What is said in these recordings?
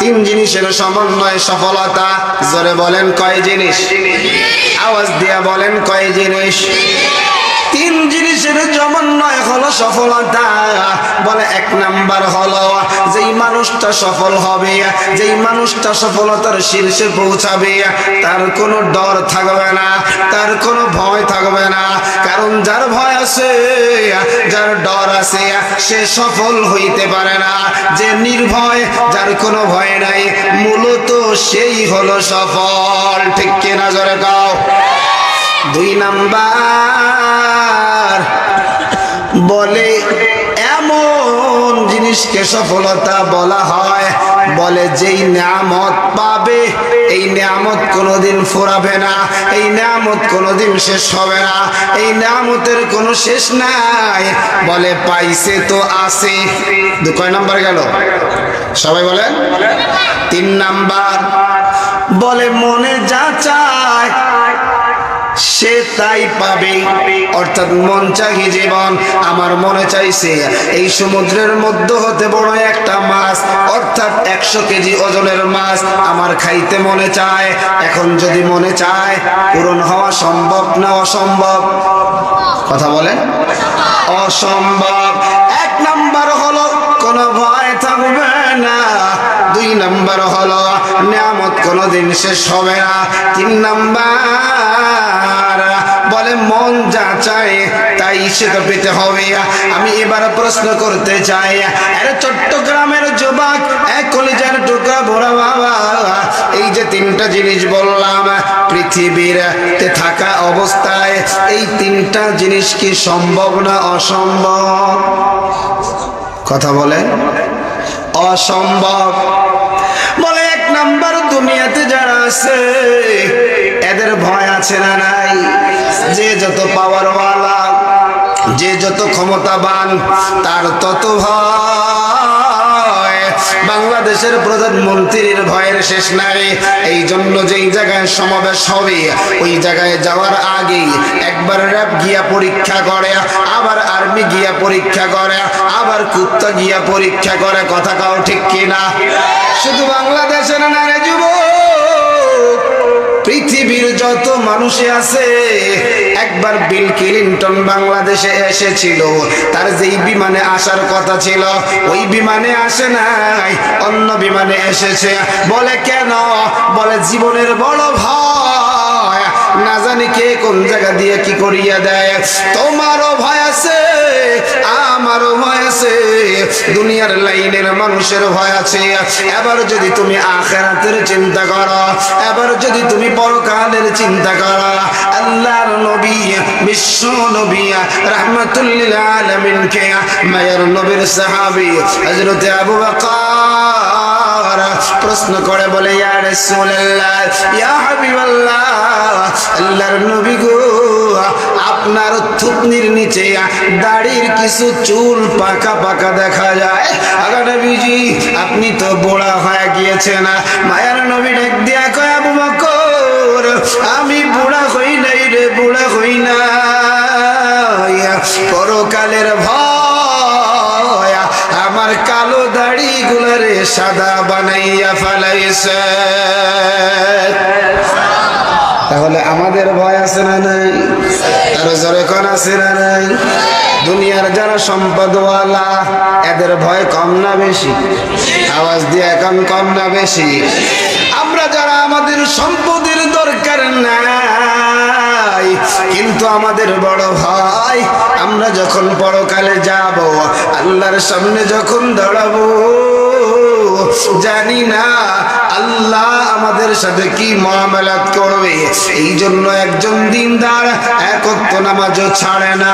তিন জিনিসের সমন্বয় সফলতা। জোরে বলেন কয় জিনিস? আওয়াজ দিয়া বলেন কয় জিনিস? জিনিসের সমন্বয় হলো সফলতা। বলে এক নাম্বার হলো, যেই মানুষটা সফল হবে, যেই মানুষটা সফলতার শীর্ষে পৌঁছাবে, তার কোনো ডর থাকবে না, তার কোনো ভয় থাকবে না। কারণ যার ভয় আছে, যার ডর আছে, সে সফল হইতে পারে না। যে নির্ভয়, যার কোনো ভয় নাই, মূলত সেই হলো সফল। ঠিক কিনা জোরে কাও? দুই নাম্বার। বলে, এমন জিনিসকে সফলতা বলা হয়। বলে, যেই নিয়ামত পাবে, এই নিয়ামত কোনোদিন ফোরাবে না, এই নিয়ামত কোনোদিন শেষ হবে না, এই নিয়ামতের কোনো শেষ নাই। বলে, পাইছে তো আছে। দু কয় নাম্বার গেল? সবাই বলে তিন নাম্বার। বলে, মনে যা চায় সে তাই পাবে। অর্থাৎ মন চাহি জীবন আমার মনে চাইছে, এই সমুদ্রের মধ্যে হতে বড় একটা মাছ, অর্থাৎ একশো কেজি ওজনের মাছ আমার খাইতে মনে চায়। এখন যদি মনে চায়, পূরণ হওয়া সম্ভব না অসম্ভব? কথা বলেন। অসম্ভব। এক নাম্বার হলো, কোনো ভয় থাকবে না। দুই নাম্বার হলো, নিয়ামত কোনোদিন শেষ হবে না। তিন নাম্বার বলে, মন যা চায় তাই সে তো পেতে হবে। আমি এবার প্রশ্ন করতে চাই, আরে চট্টগ্রামের যুবক, এক কলিজার টুকরা বড় বাবা, এই যে তিনটা জিনিস বললাম, পৃথিবীর থাকা অবস্থায় এই তিনটা জিনিস কি সম্ভব না অসম্ভব? কথা বলে, অসম্ভব। বলে, এক নাম্বার দুনিয়াতে যারা আছে, এদের ভয় আছে না যে যত পাওয়ারওয়ালা যে যত ক্ষমতাবান, তার তত ভয়। বাংলাদেশের প্রধানমন্ত্রীর ভয়ের শেষ নাই। এই জন্য যেই জায়গায় সমাবেশ হবে, ওই জায়গায় যাওয়ার আগেই একবার র্যাব গিয়া পরীক্ষা করে, আবার আর্মি গিয়া পরীক্ষা করে, আবার কুত্তা গিয়া পরীক্ষা করে। কথা কাও ঠিক কিনা? শুধু বাংলাদেশের না রে যুবক, পৃথিবীর যত মানুষে আছে একবার বিল ক্লিন্টন বাংলাদেশে এসেছিল। তার যেই বিমানে আসার কথা ছিল, ওই বিমানে আসে নাই, অন্য বিমানে এসেছে। বলে, কেন? বলে, জীবনের বড় ভয়। না জানি কে কোন জায়গা দিয়ে কি করিয়া দেয়। তোমারও ভয় আছে আমারও ভয় আছে, দুনিয়ার লাইনের মানুষের ভয় আছে। এবার যদি তুমি আখেরাতের চিন্তা করো, এবার যদি তুমি পরকালের চিন্তা করো, আল্লাহর নবী, বিশ্ব নবী রাহমাতুল্লিল আলামিনকে, মায়ের নবীর সাহাবী হযরত আবু বকর প্রশ্ন করে বলে, ইয়া রাসূলুল্লাহ, ইয়া হাবিবাল্লাহ, আল্লাহর নবী গো আপনার থুতনির নিচে দাড়ির কিছু চুল পাকা পাকা দেখা যায়। আগা আপনি তো বোড়া হয়ে গিয়েছেন। মায়ার নবী ডাক দিয়া কয়, আবু আমি বুড়া হই নাই রে, বুড়া হই না পরকালের ভয়, আমার কালো দাড়ি গুলারে সাদা বানাইয়া ফেলাইছে। তাহলে আমাদের ভয় আছে না নাই? তার জোরে কোন আছে না নাই? দুনিয়ার যারা সম্পদওয়ালা, এদের ভয় কম না বেশি। আওয়াজ দিয়ে এখন কম না বেশি। আমরা যারা আমাদের সম্পদের দরকার নাই, কিন্তু আমাদের বড় ভাই আমরা যখন পরকালে যাব, আল্লাহর সামনে যখন দাঁড়াবো, জানি না আল্লাহ আমাদের সাথে কি মহামেলাত করবে? এই জন্য একজন দিনদার একত্ব নামাজও ছাড়ে না।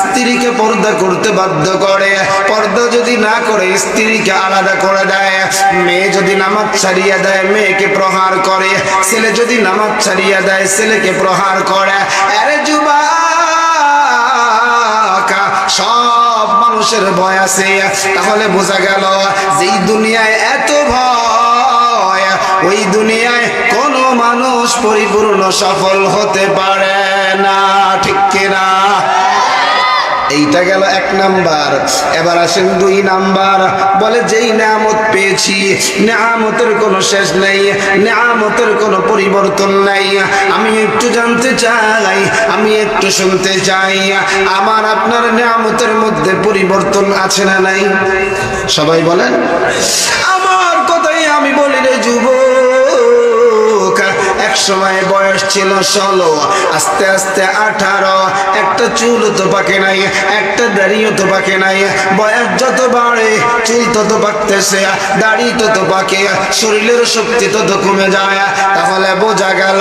স্ত্রীকে পর্দা করতে বাধ্য করে। পর্দা যদি না করে, স্ত্রীকে আলাদা করে দেয়। মেয়ে যদি নামাজ ছাড়িয়ে দেয়, মেয়েকে প্রহার করে। ছেলে যদি নামাজ ছাড়িয়ে দেয়, ছেলেকে প্রহার করে। আরে যুবা সব মানুষের ভয় আছে। তাহলে বোঝা গেল, যেই দুনিয়ায় এত ভয় ওই দুনিয়ায় কোনো মানুষ পরিপূর্ণ সফল হতে পারে না, ঠিক কিনা? এইটা গেল এক নাম্বার। এবার আসেন দুই নাম্বার। বলে, যেই নামত পেয়েছি নামতের কোনো শেষ নেই নামতের কোনো পরিবর্তন নাই। আমি একটু জানতে চাই, আমি একটু শুনতে চাই, আমার আপনার নামতের মধ্যে পরিবর্তন আছে না নাই? সবাই বলেন, আমার কথাই আমি বলি রে যুবক। সময় বয়স ছিল ষোলো। আস্তে আস্তে আঠারো। একটা চুল তো পাকে নাই, একটা দাড়িও তো পাকে নাই। বয়স যত বাড়ে, চুল তত পাকতেছে দাড়ি তত পাকে শরীরের শক্তি তত কমে যায়। তাহলে বোঝা গেল,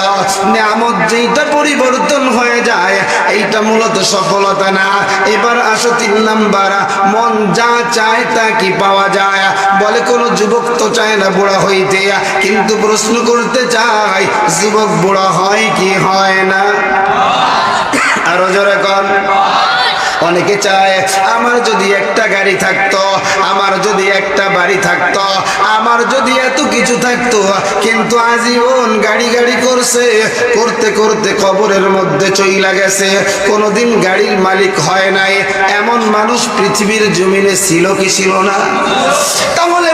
নিয়ামত যেইটা পরিবর্তন হয়ে যায়, এইটা মূলত সফলতা না। এবার আসো তিন নাম্বার মন যা চায় তা কি পাওয়া যায়? বলে, কোনো যুবক তো চায় না বুড়া হইতে। কিন্তু প্রশ্ন করতে চায়, যুবক বুড়া হয় কি হয় না? আরও জোরে কর অনেকে চায়, আমার যদি একটা গাড়ি থাকতো, আমার যদি একটা বাড়ি থাকতো, আমার যদি এত কিছু থাকতো, কিন্তু আজীবন গাড়ি গাড়ি করছে, করতে করতে কবরের মধ্যে চইলা গেছে, কোনোদিন গাড়ির মালিক হয় নাই, এমন মানুষ পৃথিবীর জমিনে ছিল কি ছিল না? তাহলে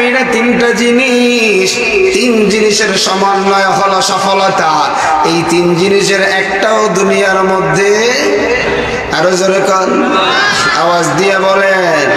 কইরা তিনটা জিনিস, তিন জিনিসের সমন্বয় হলো সফলতা। এই তিন জিনিসের একটাও দুনিয়ার মধ্যে। আরও জোরে আওয়াজ দিয়ে বলেন।